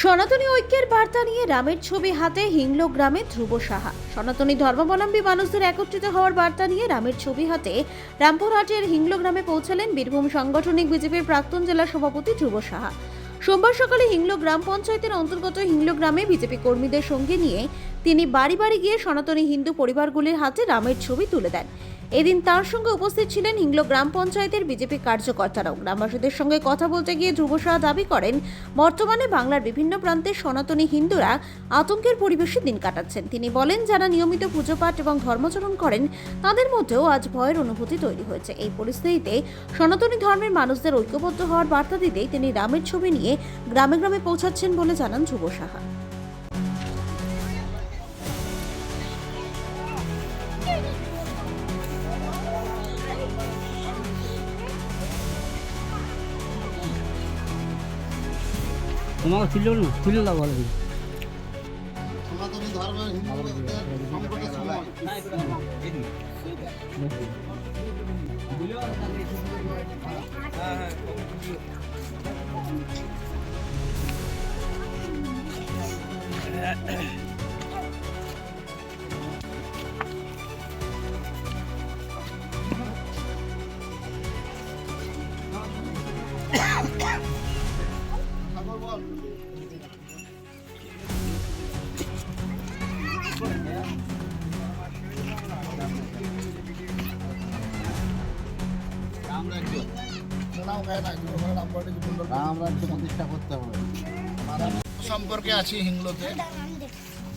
সনাতনী ঐক্যের বার্তা নিয়ে রামের ছবি হাতে হিংল গ্রামে ধ্রুব সাহা। সনাতনী ধর্মাবলম্বী মানুষদের একত্রিত হওয়ার বার্তা নিয়ে রামের ছবি হাতে রামপুরহাটের হিংল গ্রামে পৌঁছালেন বীরভূম সাংগঠনিক বিজেপির প্রাক্তন জেলা সভাপতি ধ্রুব সাহা। সোমবার সকালে হিংল গ্রাম পঞ্চায়েতের অন্তর্গত হিংল গ্রামে বিজেপি কর্মীদের সঙ্গে নিয়ে তিনি বাড়ি বাড়ি গিয়ে সনাতনী হিন্দু পরিবারগুলির হাতে রামের ছবি তুলে দেন। এদিন তার সঙ্গে উপস্থিত ছিলেন হিংলো গ্রাম পঞ্চায়েতের বিজেপি কার্যকর্তারাও। গ্রামবাসীদের সঙ্গে কথা বলতে গিয়ে ধ্রুব সাহা দাবি করেন, বর্তমানে বাংলার বিভিন্ন প্রান্তে সনাতনী হিন্দুরা আতঙ্কের পরিবেশে দিন কাটাচ্ছেন। তিনি বলেন, যারা নিয়মিত পুজো পাঠ এবং ধর্মচরণ করেন, তাদের মধ্যেও আজ ভয়ের অনুভূতি তৈরি হয়েছে। এই পরিস্থিতিতে সনাতনী ধর্মের মানুষদের ঐক্যবদ্ধ হওয়ার বার্তা দিতেই তিনি রামের ছবি নিয়ে গ্রামে গ্রামে পৌঁছাচ্ছেন বলে জানান ধ্রুব তোমাকে তুলে না তুলে দাও ভালো করে। সনাতনী সম্পর্কে আছি হিংলোতে।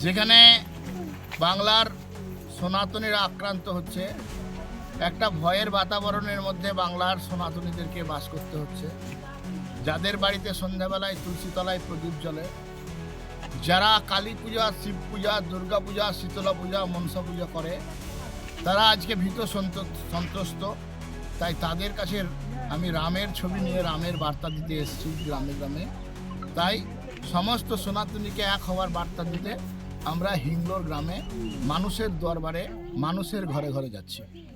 যেখানে বাংলার সনাতনীরা আক্রান্ত হচ্ছে। একটা ভয়ের বাতাবরণের মধ্যে বাংলার সনাতনীদেরকে বাস করতে হচ্ছে। যাদের বাড়িতে সন্ধ্যাবেলায় তুলসীতলায় প্রদীপ জ্বলে, যারা কালী পূজা, শিব পূজা, দুর্গা পূজা, শীতলা পূজা, মনসা পূজা করে, তারা আজকে ভীত সন্ত- সন্ত্রস্ত তাই তাদের কাছে আমি রামের ছবি নিয়ে রামের বার্তা দিতে এসেছি গ্রামে গ্রামে। তাই সমস্ত সনাতনীকে এক হওয়ার বার্তা দিতে আমরা হিংলোর গ্রামে মানুষের দরবারে মানুষের ঘরে ঘরে যাচ্ছি।